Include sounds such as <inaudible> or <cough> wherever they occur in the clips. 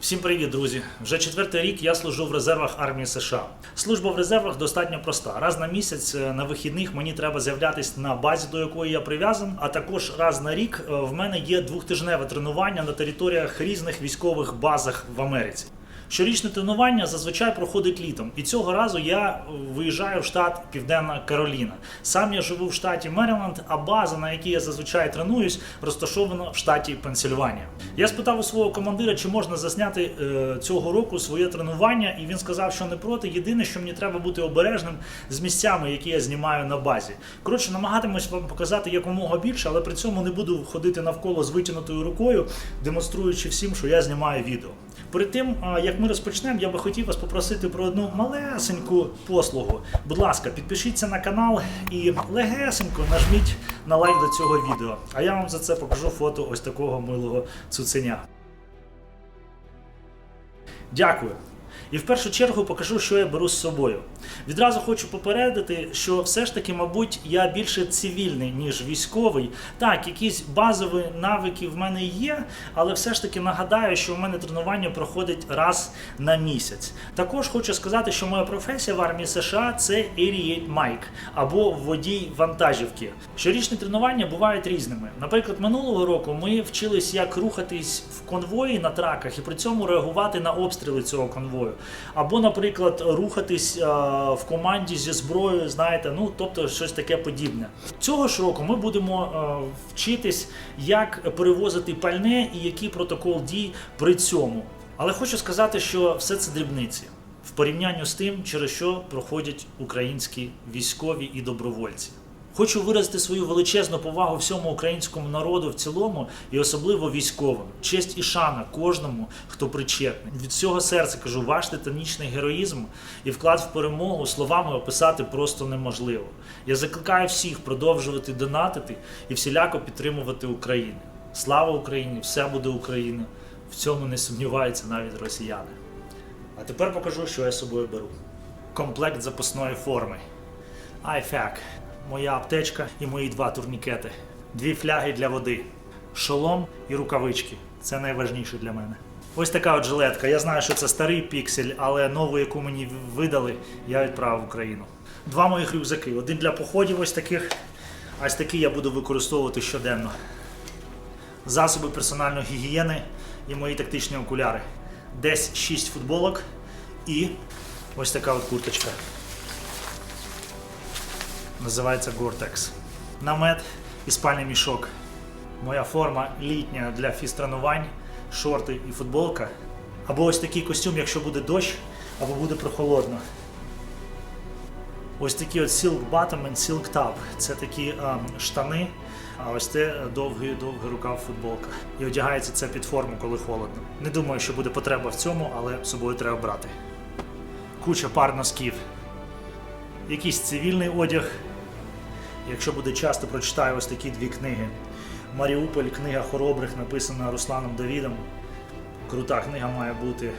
Всім привіт, друзі! Вже четвертий рік я служу в резервах армії США. Служба в резервах достатньо проста. Раз на місяць е, на вихідних мені треба з'являтись на базі, до якої я прив'язан. А також раз на рік е, в мене є двохтижневе тренування на територіях різних військових базах в Америці. Щорічне тренування зазвичай проходить літом, і цього разу я е, виїжджаю в штат Південна Кароліна. Сам я живу в штаті Мериленд, а база, на якій я зазвичай тренуюсь, розташована в штаті Пенсильванія. Я спитав у свого командира, чи можна засняти е, цього року своє тренування, і він сказав, що не проти. Єдине, що мені треба бути обережним з місцями, які я знімаю на базі. Коротше, намагатимусь вам показати якомога більше, але при цьому не буду ходити навколо з витягнутою рукою, демонструючи всім, що я знімаю відео. Перед тим, а, як ми розпочнемо, я би хотів вас попросити про одну малесеньку послугу. Будь ласка, підпишіться на канал і легесенько нажміть на лайк до цього відео. А я вам за це покажу фото ось такого милого цуценя. Дякую. І в першу чергу покажу, що я беру з собою. Відразу хочу попередити, що все ж таки, мабуть, я більше цивільний, ніж військовий. Так, якісь базові навики в мене є, але все ж таки нагадаю, що в мене тренування проходить раз на місяць. Також хочу сказати, що моя професія в армії США це Aeriate Mike або водій вантажівки. Щорічні тренування бувають різними. Наприклад, минулого року ми вчились, як рухатись в конвої на траках і при цьому реагувати на обстріли цього конвою. Або, наприклад, рухатись в команді зі зброєю, знаєте, ну тобто щось таке подібне. Цього ж року ми будемо вчитись, як перевозити пальне і який протокол дій при цьому. Але хочу сказати, що все це дрібниці в порівнянні з тим, через що проходять українські військові і добровольці. Хочу виразити свою величезну повагу всьому українському народу в цілому і особливо військовим. Честь і шана кожному, хто причетний. Від всього серця кажу, ваш титанічний героїзм і вклад в перемогу словами описати просто неможливо. Я закликаю всіх продовжувати донатити і всіляко підтримувати Україну. Слава Україні! Все буде Україна! В цьому не сумніваються навіть росіяни. А тепер покажу, що я з собою беру. Комплект запасної форми. IFAC, моя аптечка і мої два турнікети. Дві фляги для води, шолом і рукавички. Це найважніше для мене. Ось така от жилетка. Я знаю, що це старий піксель, але нову, яку мені видали, я відправив в Україну. Два моїх рюкзаки. Один для походів ось таких, а ось такий я буду використовувати щоденно. Засоби персональної гігієни і мої тактичні окуляри. Десь 6 футболок і ось така от курточка. Називається Gore-Tex. Намет і спальний мішок. Моя форма літня для фізтренувань, шорти і футболка. Або ось такий костюм, якщо буде дощ, або буде прохолодно. Ось такі от Silk Bottom and Silk Top. Це такі ем, штани, а ось це довгий довгий рукав футболка. І одягається це під форму, коли холодно. Не думаю, що буде потреба в цьому, але з собою треба брати. Куча пар носків. Якийсь цивільний одяг. Якщо буде часто, прочитаю ось такі дві книги. Маріуполь, книга хоробрих, написана Русланом Давідом. Крута книга має бути.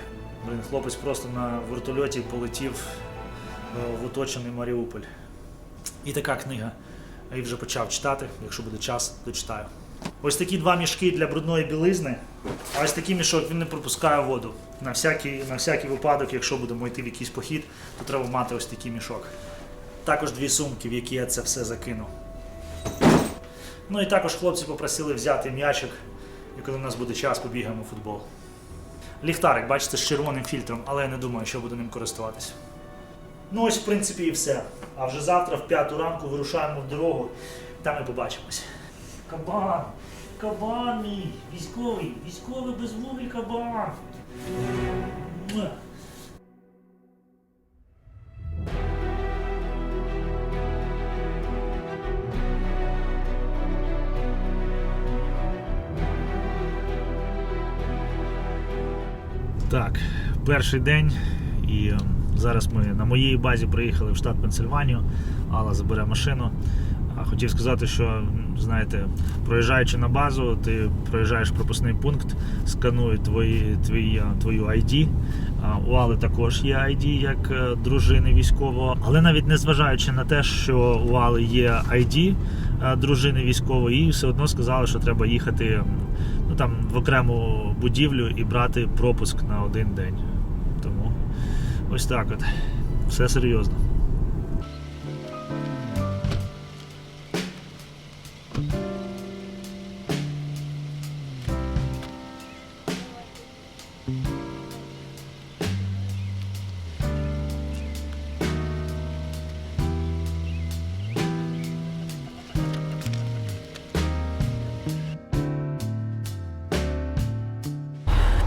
Блін, хлопець просто на вертольоті полетів е, в оточений Маріуполь. І така книга. Я вже почав читати. Якщо буде час, дочитаю. Ось такі два мішки для брудної білизни. А ось такий мішок він не пропускає воду. На всякий, на всякий випадок, якщо будемо йти в якийсь похід, то треба мати ось такий мішок. Також дві сумки, в які я це все закину. Ну і також хлопці попросили взяти м'ячик, і коли в нас буде час, побігаємо в футбол. Ліхтарик, бачите, з червоним фільтром, але я не думаю, що буду ним користуватися. Ну ось, в принципі, і все. А вже завтра в п'яту ранку вирушаємо в дорогу, там і побачимось. Кабан! Кабан мій! Військовий! Військовий безвуглий кабан! Перший день, і е, зараз ми на моїй базі приїхали в штат Пенсильванію. Алла забере машину. Хотів сказати, що знаєте, проїжджаючи на базу, ти проїжджаєш пропускний пункт, сканують твої, твої, е, твою ID. У Али також є ID як е, дружини військового. Але навіть незважаючи на те, що у Али є ID дружини військової, їй все одно сказали, що треба їхати ну, там в окрему будівлю і брати пропуск на один день. Ось так от. Все серйозно.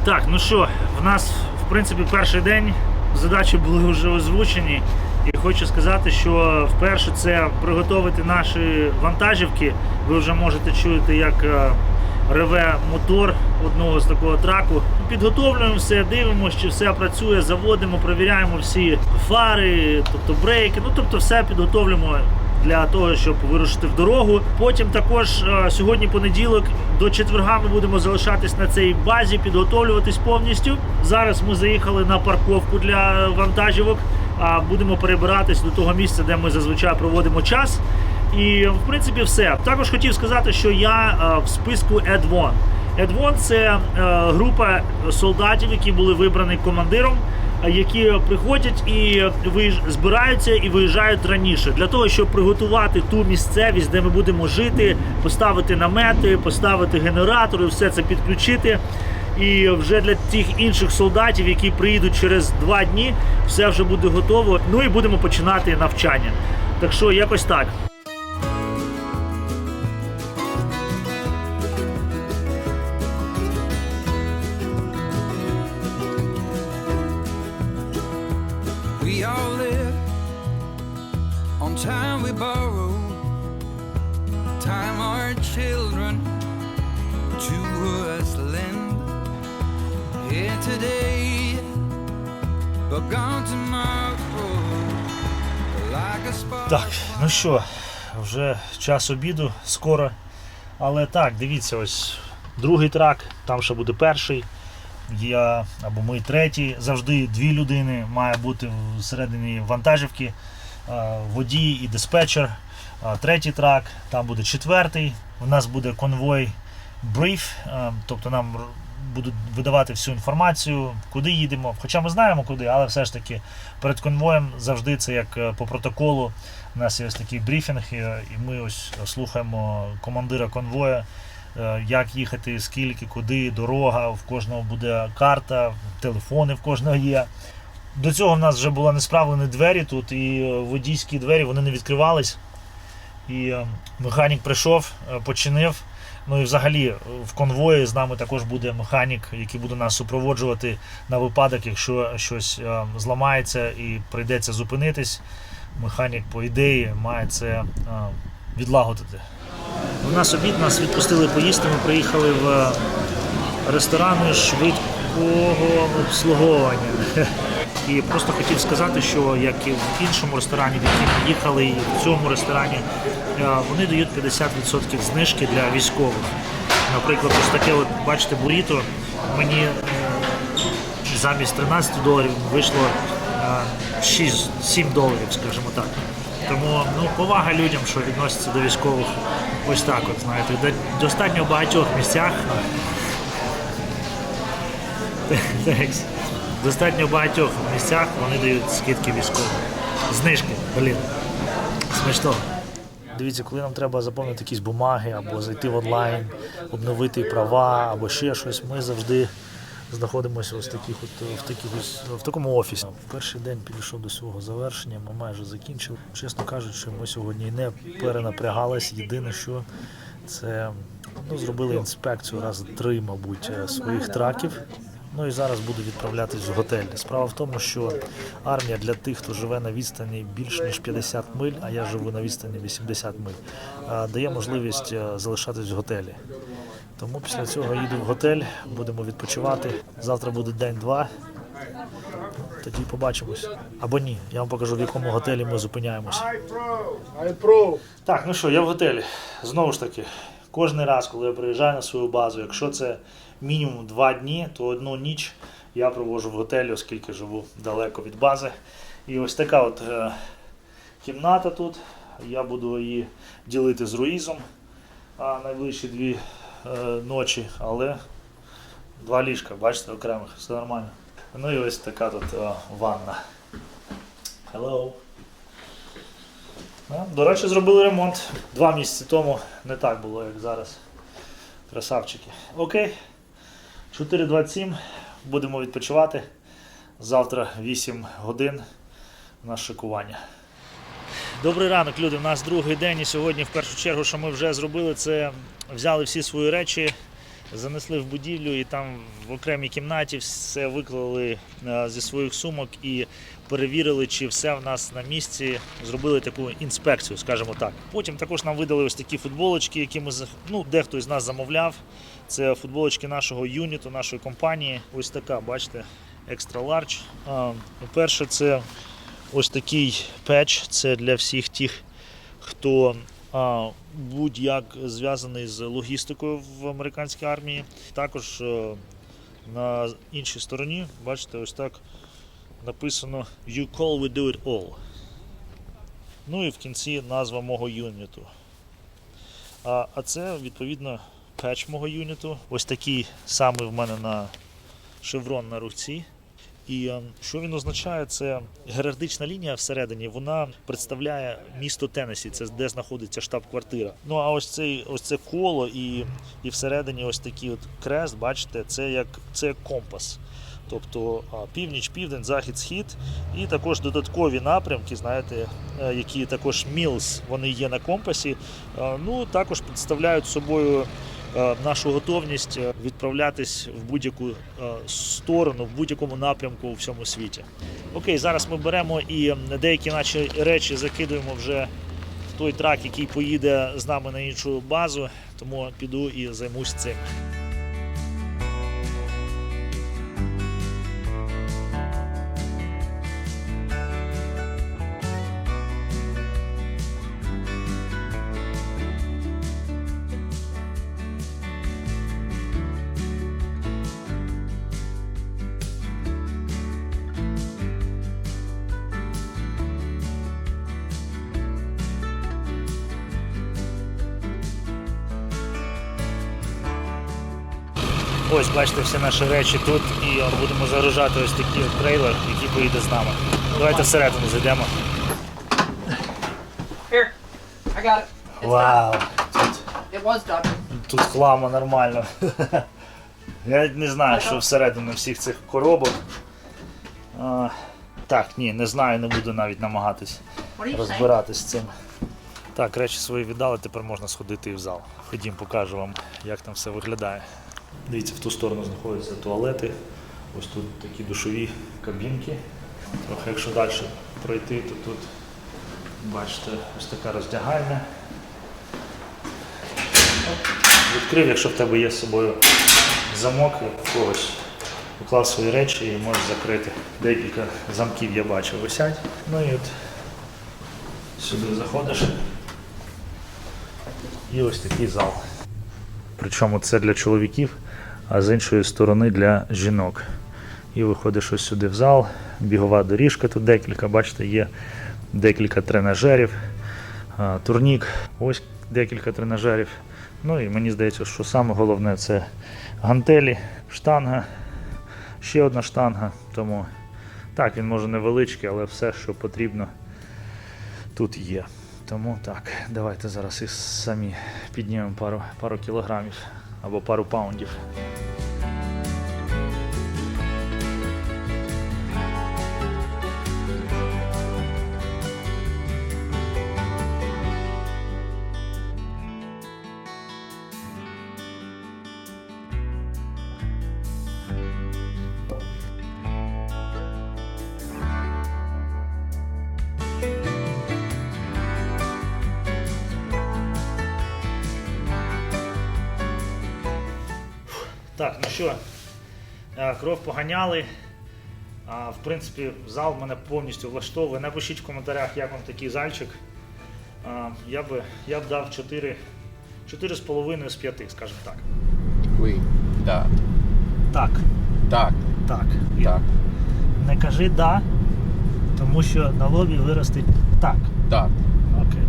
Так, ну що, в нас в принципі перший день задачі були вже озвучені. І хочу сказати, що вперше це приготувати наші вантажівки. Ви вже можете чути, як е, реве мотор одного з такого траку. Підготовлюємо все, дивимося, чи все працює, заводимо, перевіряємо всі фари, тобто брейки. Ну тобто все підготовлюємо для того, щоб вирушити в дорогу. Потім також е, сьогодні понеділок до четверга ми будемо залишатись на цій базі, підготовлюватись повністю. Зараз ми заїхали на парковку для вантажівок. А будемо перебиратись до того місця, де ми зазвичай проводимо час. І в принципі все. Також хотів сказати, що я е, в списку Ed1. Ed1 – це е, група солдатів, які були вибрані командиром, які приходять і збираються і виїжджають раніше для того, щоб приготувати ту місцевість, де ми будемо жити, поставити намети, поставити генератори, все це підключити. І вже для тих інших солдатів, які приїдуть через два дні, все вже буде готово. Ну і будемо починати навчання. Так що якось так. Here today, but gone tomorrow. Так, ну що, вже час обіду, скоро. Але так, дивіться, ось другий трак, там ще буде перший. Я або ми третій. Завжди дві людини має бути всередині вантажівки, водій і диспетчер. Третій трак, там буде четвертий. У нас буде конвой бриф, тобто нам будуть видавати всю інформацію, куди їдемо. Хоча ми знаємо куди, але все ж таки перед конвоєм завжди це як е, по протоколу. У нас є ось такий брифінг, і, і ми ось слухаємо командира конвоя, е, як їхати, скільки, куди, дорога, в кожного буде карта, телефони в кожного є. До цього в нас вже були несправлені двері тут, і е, водійські двері вони не відкривались. І е, механік прийшов, е, починив. Ну і взагалі е, в конвої з нами також буде механік, який буде нас супроводжувати на випадок, якщо щось е, зламається і прийдеться зупинитись. Механік, по ідеї, має це е, відлагодити. У нас обід, нас відпустили поїсти. Ми приїхали в ресторани швидкого обслуговування. <laughs> І просто хотів сказати, що як і в іншому ресторані, в який ми їхали, і в цьому ресторані, вони дають 50% знижки для військових. Наприклад, ось таке, от, бачите, буріто мені е, замість 13 доларів вийшло е, 6-7 доларів, скажімо так. Тому ну, повага людям, що відносяться до військових ось так, от, знаєте, до- достатньо в багатьох місцях. Достатньо в багатьох місцях вони дають скидки військовим. Знижки, блін. Смішно. Дивіться, коли нам треба заповнити якісь бумаги або зайти в онлайн, обновити права або ще щось, ми завжди знаходимося ось таких от, в, таких ось, в такому офісі. Перший день підійшов до свого завершення, ми майже закінчили. Чесно кажучи, ми сьогодні не перенапрягались. Єдине, що це ну, зробили інспекцію раз три, мабуть, е, своїх траків. Ну і зараз буду відправлятись в готель. Справа в тому, що армія для тих, хто живе на відстані більш ніж 50 миль, а я живу на відстані 80 миль, дає можливість е, залишатись в готелі. Тому після цього їду в готель, будемо відпочивати. Завтра буде день-два. Тоді побачимось. Або ні. Я вам покажу, в якому готелі ми зупиняємося. Так, ну що, я в готелі. Знову ж таки, кожен раз, коли я приїжджаю на свою базу, якщо це мінімум два дні, то одну ніч я проводжу в готелі, оскільки живу далеко від бази. І ось така от е, кімната тут. Я буду її ділити з Руїзом. А найближчі дві е, ночі, але два ліжка, бачите, окремих, все нормально. Ну і ось така тут е, ванна. Hello. До речі, зробили ремонт два місяці тому. Не так було, як зараз. Красавчики. Окей. 4.27. Будемо відпочивати. Завтра 8 годин на шикування. Добрий ранок, люди. У нас другий день, і сьогодні, в першу чергу, що ми вже зробили, це взяли всі свої речі, занесли в будівлю і там в окремій кімнаті все виклали е, зі своїх сумок і перевірили, чи все в нас на місці. Зробили таку інспекцію, скажімо так. Потім також нам видали ось такі футболочки, які ми ну, дехто із нас замовляв. Це футболочки нашого юніту, нашої компанії. Ось така, бачите, extra large. А, Перше, це ось такий печ. Це для всіх тих, хто будь-як зв'язаний з логістикою в американській армії. Також е, на іншій стороні, бачите, ось так написано You call, we do it all. Ну і в кінці назва мого юніту. А, а це відповідно печ мого юніту. Ось такий самий в мене на шеврон на руці. І е, що він означає? Це герардична лінія всередині. Вона представляє місто Теннесі, це де знаходиться штаб-квартира. Ну а ось цей ось це коло і, і всередині ось такий от крест, бачите, це як це як компас. Тобто північ, південь, захід, схід, і також додаткові напрямки, знаєте, е, які також мілс, вони є на компасі. Е, Ну також представляють собою нашу готовність е, відправлятись в будь-яку е, сторону, в будь-якому напрямку у всьому світі. Окей, зараз ми беремо і деякі наші речі закидуємо вже в той трак, який поїде з нами на іншу базу, тому піду і займусь цим. Бачите всі наші речі тут і будемо загружати ось такий от трейлер, який поїде з нами. Давайте всередину зайдемо. Here, I got it. It's Вау! Тут, done. It was done. тут хламу нормально. <laughs> Я не знаю, що всередині всіх цих коробок. А, так, ні, не знаю, не буду навіть намагатись розбиратись з цим. Так, речі свої віддали, тепер можна сходити і в зал. Ходім, покажу вам, як там все виглядає. Дивіться, в ту сторону знаходяться туалети. Ось тут такі душові кабінки. Трохи якщо далі пройти, то тут бачите, ось така роздягальня. Відкрив, якщо в тебе є з собою замок, в когось поклав свої речі і можеш закрити. Декілька замків я бачив висять. Ну і от Сюди заходиш. І ось такий зал. Причому це для чоловіків, а з іншої сторони для жінок. І виходиш ось сюди в зал, бігова доріжка тут декілька, бачите, є декілька тренажерів, турнік, ось декілька тренажерів. Ну і мені здається, що саме головне це гантелі, штанга, ще одна штанга. Тому так, він може невеличкий, але все, що потрібно тут є. Тому так, давайте зараз і самі піднімемо пару, пару кілограмів або пару паундів. Так, ну що, е, кров поганяли. В принципі, зал мене повністю влаштовує. Напишіть в коментарях, як вам такий зальчик. Я, би, я б дав 4, 4,5 з 5, скажімо так. Oui. Да. Так, Так. так. Так. Не кажи да, тому що на лобі виростить так. Так. Окей.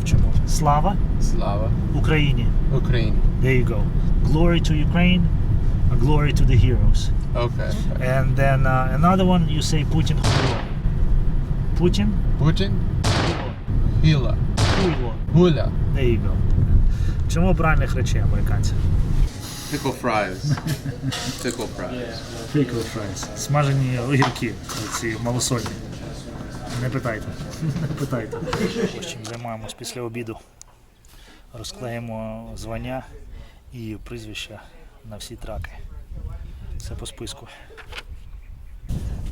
В чому? Слава Слава Україні! Ukraine. There you go. Glory to Ukraine, uh, glory to the heroes. Okay. And then uh, another one, you say Putin хуйло. Putin Putin. Hila. хуйло. Hula. There you go. Чому правильних речей американці? Pickle fries. Pickle fries. Pickle fries. Смажені огірки, ці малосольні. Не питайте. Не питайте. Ось чим займаємось після обіду. Розклеїмо звання і прізвища на всі траки. Все по списку.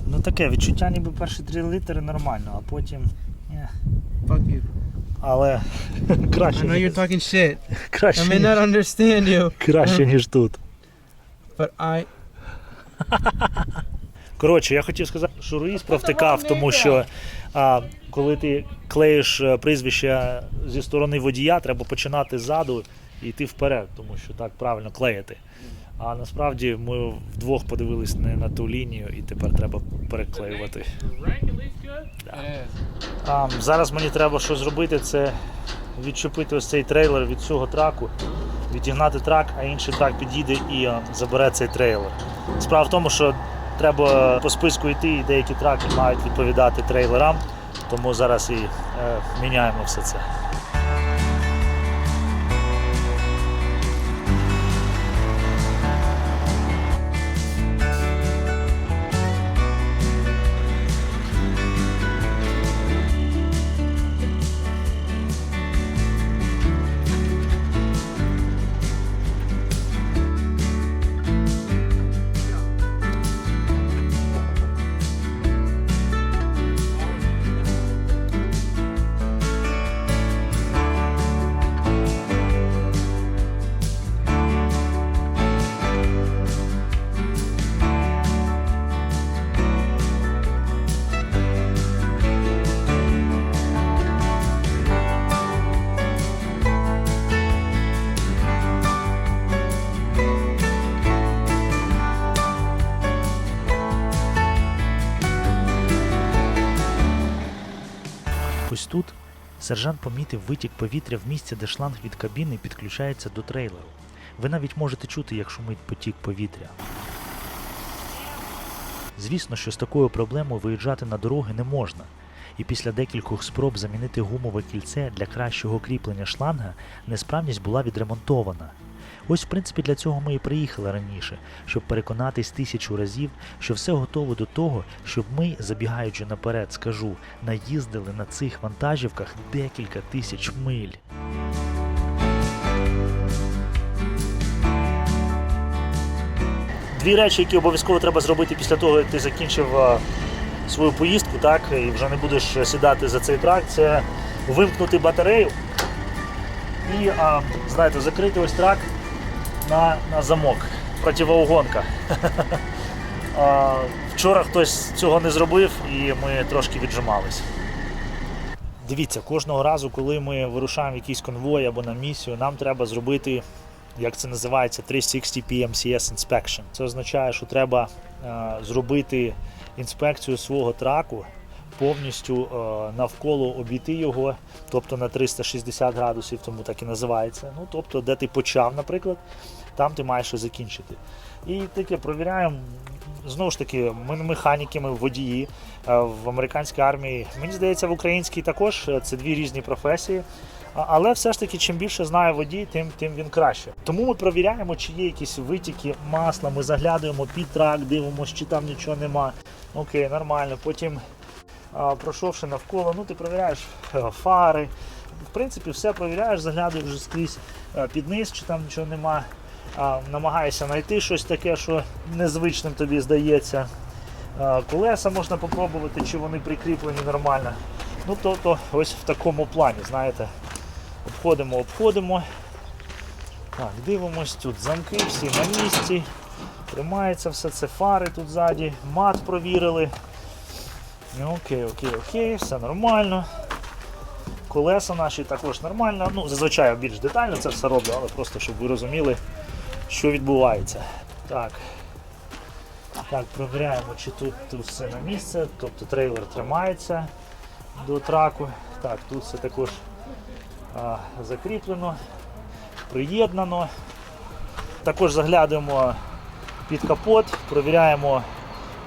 Ну таке відчуття, ніби перші три літери нормально, а потім. ні. Fuck you. Але <laughs> краще, I know you're talking shit. <laughs> краще, I may not understand you, <laughs> краще, ніж тут. but I. Коротше, я хотів сказати, що Руїс провтикав, тому що а, коли ти клеїш е, прізвище зі сторони водія, треба починати ззаду і йти вперед, тому що так правильно клеїти. А насправді ми вдвох подивились не на ту лінію і тепер треба переклеювати. А, зараз мені треба що зробити, це відчепити ось цей трейлер від цього траку, відігнати трак, а інший трак підійде і забере цей трейлер. Справа в тому, що треба по списку йти, і деякі траки мають відповідати трейлерам, тому зараз і е, міняємо все це. Сержант помітив витік повітря в місці, де шланг від кабіни підключається до трейлеру. Ви навіть можете чути, як шумить потік повітря. Звісно, що з такою проблемою виїжджати на дороги не можна. І після декількох спроб замінити гумове кільце для кращого кріплення шланга несправність була відремонтована. Ось, в принципі, для цього ми і приїхали раніше, щоб переконатись тисячу разів, що все готово до того, щоб ми, забігаючи наперед, скажу, наїздили на цих вантажівках декілька тисяч миль. Дві речі, які обов'язково треба зробити після того, як ти закінчив свою поїздку, так, і вже не будеш сідати за цей трак, це вимкнути батарею і, а, знаєте, закрити ось трак на, на замок. Противоугонка. <laughs> Вчора хтось цього не зробив і ми трошки віджимались. Дивіться, кожного разу, коли ми вирушаємо якийсь конвой або на місію, нам треба зробити, як це називається, 360 PMCS Inspection. Це означає, що треба е, зробити інспекцію свого траку, повністю е, навколо обійти його, тобто на 360 градусів, тому так і називається. Ну, тобто, де ти почав, наприклад, там ти маєш і закінчити. І таке провіряємо. Знову ж таки, ми механіки, ми водії е, в американській армії. Мені здається, в українській також е, це дві різні професії. Але все ж таки, чим більше знає водій, тим, тим він краще. Тому ми провіряємо, чи є якісь витіки масла, ми заглядуємо під трак, дивимося, чи там нічого нема. Окей, нормально. Потім, пройшовши навколо, ну ти провіряєш е, фари. В принципі, все провіряєш, заглядуєш вже скрізь е, під низ, чи там нічого нема. Намагаєшся знайти щось таке, що незвичним тобі здається. Колеса можна попробувати, чи вони прикріплені нормально. Ну, тобто, ось в такому плані, знаєте, обходимо, обходимо. Так, дивимось, тут замки всі на місці. Тримається все це, фари тут ззаді, мат провірили. Ну, Окей, окей, окей, все нормально. Колеса наші також нормально. Ну, зазвичай більш детально це все роблю, але просто щоб ви розуміли, що відбувається. Так. Так, провіряємо, чи тут, все на місце, тобто трейлер тримається до траку. Так, тут все також а, закріплено. приєднано. Також заглядуємо під капот, провіряємо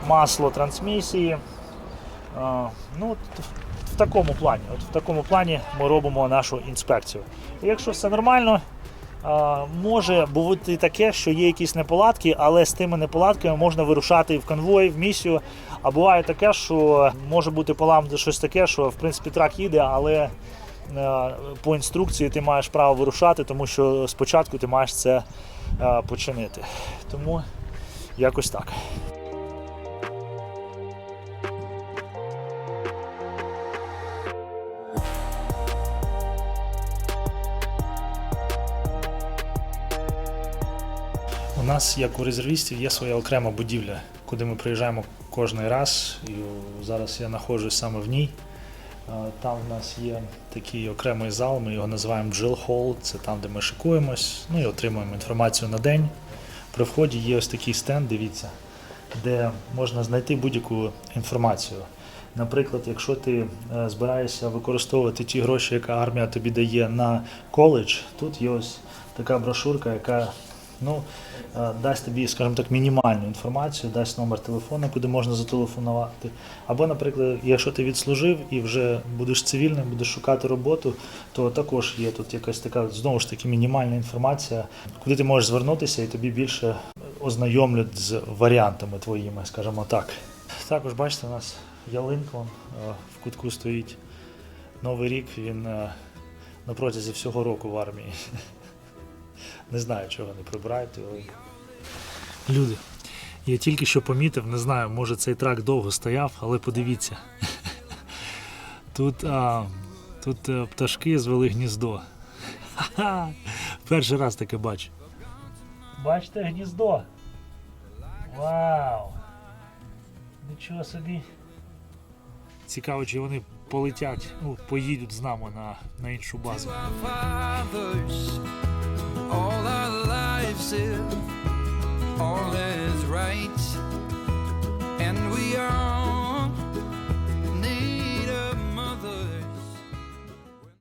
масло трансмісії. Ну, в такому плані. От в такому плані ми робимо нашу інспекцію. І якщо все нормально, може бути таке, що є якісь неполадки, але з тими неполадками можна вирушати в конвой, в місію. А буває таке, що може бути поламане щось таке, що в принципі трак їде, але е, по інструкції ти маєш право вирушати, тому що спочатку ти маєш це е, починити. Тому якось так. У нас, як у резервістів, є своя окрема будівля, куди ми приїжджаємо кожен раз. І зараз я знаходжусь саме в ній. Там в нас є такий окремий зал, ми його називаємо Drill Hall. Це там, де ми шикуємось, ну і отримуємо інформацію на день. При вході є ось такий стенд, дивіться, де можна знайти будь-яку інформацію. Наприклад, якщо ти е, збираєшся використовувати ті гроші, яка армія тобі дає на коледж, тут є ось така брошурка, яка ну, е, дасть тобі, скажімо так, мінімальну інформацію, дасть номер телефону, куди можна зателефонувати. Або, наприклад, якщо ти відслужив і вже будеш цивільним, будеш шукати роботу, то також є тут якась така знову ж таки мінімальна інформація, куди ти можеш звернутися, і тобі більше ознайомлять з варіантами твоїми, скажімо так. Також бачите, у нас ялинка е, в кутку стоїть. Новий рік він е, на протязі всього року в армії. Не знаю, чого не прибирають ялинку. Люди, я тільки що помітив, не знаю, може цей трак довго стояв, але подивіться. Тут, а, тут е, пташки звели гніздо. Ха-ха! Перший раз таке бачу. Бачите гніздо? Вау! Нічого собі. Цікаво, чи вони полетять, ну, поїдуть з нами на, на іншу базу. all our lives if all is right. And we are